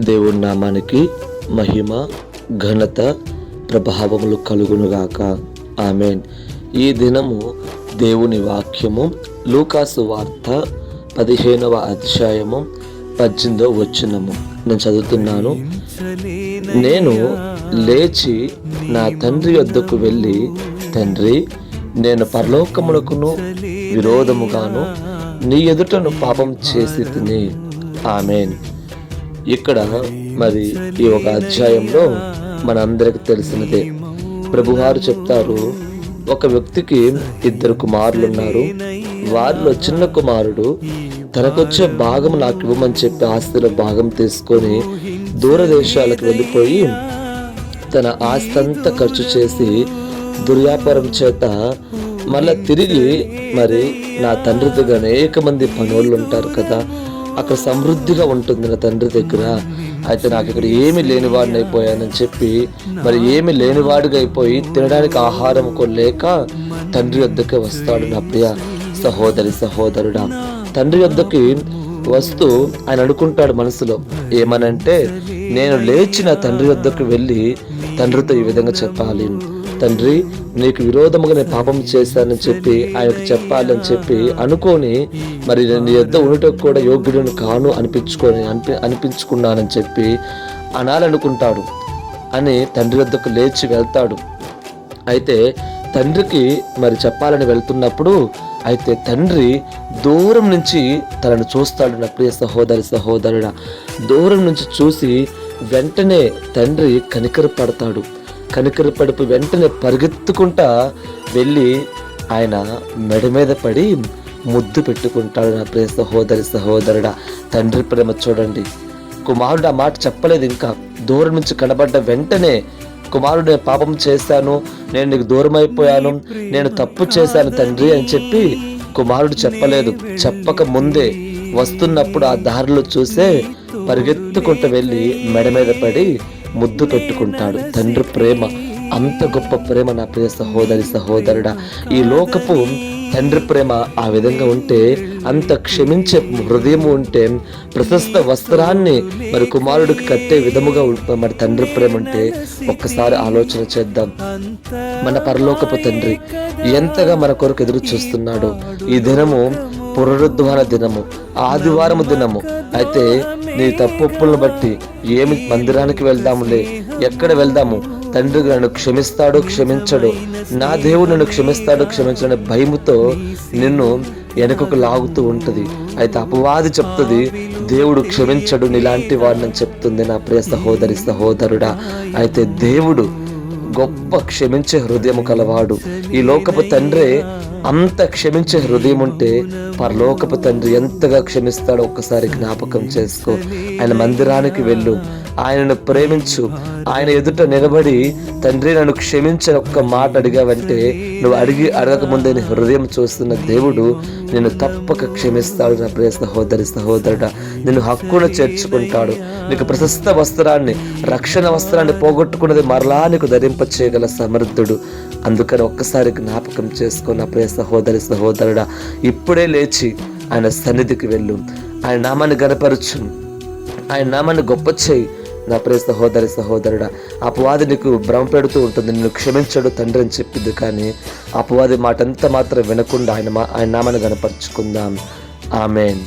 దేవుని నామానికి మహిమ ఘనత ప్రభావములు కలుగునుగాక. ఆమెన్. ఈ దినము దేవుని వాక్యము లూకాసు వార్త పదిహేనవ అధ్యాయము పద్దెనిమిదవ వచ్చినము నేను చదువుతున్నాను. నేను లేచి నా తండ్రి వద్దకు వెళ్ళి తండ్రి నేను పరలోకమునకును విరోధముగాను నీ ఎదుటను పాపం చేసి తిని. ఆమెన్. ఇక్కడ మరి ఈ ఒక అధ్యాయంలో మనందరికి తెలిసినదే. ప్రభువారు చెప్తారు ఒక వ్యక్తికి ఇద్దరు కుమారులు ఉన్నారు వారిలో చిన్న కుమారుడు తనకొచ్చే భాగం నాకు ఇవ్వమని చెప్పి ఆస్తిలో భాగం తీసుకొని దూరదేశాలకు వెళ్ళిపోయి తన ఆస్తి అంతా ఖర్చు చేసి దుర్వ్యాపారం చేత మళ్ళా తిరిగి మరి నా తండ్రి దగ్గర అనేక మంది పనులు ఉంటారు కదా. అక్కడ సమృద్ధిగా ఉంటుంది నా తండ్రి దగ్గర. అయితే నాకు ఇక్కడ ఏమి లేనివాడిని అయిపోయానని చెప్పి మరి ఏమి లేనివాడిగా అయిపోయి తినడానికి ఆహారం లేక తండ్రి వద్దకే వస్తాడు నా ప్రియ సహోదరి సహోదరుడా. తండ్రి వద్దకి వస్తూ ఆయన అనుకుంటాడు మనసులో ఏమనంటే నేను లేచిన తండ్రి వద్దకు వెళ్ళి తండ్రితో ఈ విధంగా చెప్పాలి. తండ్రి నీకు విరోధముగా నేను పాపం చేశానని చెప్పి ఆయనకు చెప్పాలని చెప్పి అనుకొని మరి నేను నీ యొద్ద ఉండటకు కూడా యోగ్యుడిని కాను అనిపించుకొని అనిపి అనిపించుకున్నానని చెప్పి అనాలనుకుంటాడు అని తండ్రి వద్దకు లేచి వెళ్తాడు. అయితే తండ్రికి మరి చెప్పాలని వెళ్తున్నప్పుడు అయితే తండ్రి దూరం నుంచి తనను చూస్తాడు నా ప్రియ సహోదరి సహోదరుడా. దూరం నుంచి చూసి వెంటనే తండ్రి కనికర పడతాడు కనికర పడుపు వెంటనే పరిగెత్తుకుంటా వెళ్ళి ఆయన మెడ మీద పడి ముద్దు పెట్టుకుంటాడు నా ప్రియ సహోదరి సహోదరుడా. తండ్రి ప్రేమ చూడండి. కుమారుడు ఆ మాట చెప్పలేదు ఇంకా. దూరం నుంచి కనబడ్డ వెంటనే కుమారుడు నేను పాపం చేశాను నేను నీకు దూరం అయిపోయాను నేను తప్పు చేశాను తండ్రి అని చెప్పి కుమారుడు చెప్పలేదు. చెప్పక ముందే వస్తున్నప్పుడు ఆ దారిలో చూసే పరిగెత్తుకుంటూ వెళ్ళి మెడ మీద పడి ముద్దు పెట్టుకుంటాడు తండ్రి ప్రేమ అంత గొప్ప ప్రేమ నా ప్రియ సహోదరి సహోదరుడా. ఈ లోకపు తండ్రి ప్రేమ ఆ విధంగా ఉంటే అంత క్షమించే హృదయం ఉంటే ప్రశస్త వస్త్రాన్ని మరి కుమారుడికి కట్టే విధముగా మరి తండ్రి ప్రేమ అంటే ఒక్కసారి ఆలోచన చేద్దాం. మన పరలోకపు తండ్రి ఎంతగా మన కొరకు ఎదురు చూస్తున్నాడు. ఈ దినము పునరుద్ధరణ దినము ఆదివారము దినము. అయితే నీ తప్పులను బట్టి ఏమి మందిరానికి వెళ్దాములే? ఎక్కడ వెళ్దాము? తండ్రి నన్ను క్షమిస్తాడు క్షమించడు నా దేవుడు నన్ను క్షమిస్తాడు క్షమించడు భయముతో నిన్ను వెనుకకు లాగుతూ ఉంటుంది. అయితే అపవాది చెప్తుంది దేవుడు క్షమించడు నీలాంటి వాడిని చెప్తుంది నా ప్రియ సహోదరి సహోదరుడా. అయితే దేవుడు గొప్ప క్షమించే హృదయం కలవాడు. ఈ లోకపు తండ్రే అంత క్షమించే హృదయం ఉంటే పరలోకపు తండ్రి ఎంతగా క్షమిస్తాడో ఒక్కసారి జ్ఞాపకం చేసుకో. ఆయన మందిరానికి వెళ్ళు. ఆయనను ప్రేమించు. ఆయన ఎదుట నిలబడి తండ్రి నన్ను క్షమించిన ఒక్క మాట అడిగావంటే నువ్వు అడిగి అడగక ముందే నీ హృదయం చూస్తున్న దేవుడు నిన్ను తప్పక క్షమిస్తాడు. నా ప్రియ సహోదరి సహోదరుడ నిన్ను హక్కును చేర్చుకుంటాడు. నీకు ప్రశస్త వస్త్రాన్ని రక్షణ వస్త్రాన్ని పోగొట్టుకున్నది మరలా నీకు ధరింప చేయగల సమర్థుడు. అందుకని ఒక్కసారి జ్ఞాపకం చేసుకున్న నా ప్రియ సహోదరి సహోదరుడా. ఇప్పుడే లేచి ఆయన సన్నిధికి వెళ్ళు. ఆయన నామాన్ని గనపరచు ఆయన నామాన్ని గొప్ప చేయి. నా ప్రియ సహోదరి సహోదరుడా అపవాది నీకు భ్రమ పెడుతూ ఉంటుంది. నిన్ను క్షమించడు తండ్రి అని చెప్పింది. కానీ అపవాది మాట మాత్రం వినకుండా ఆయన మా ఆయన నామాన్ని కనపరుచుకుందాం ఆమెన్.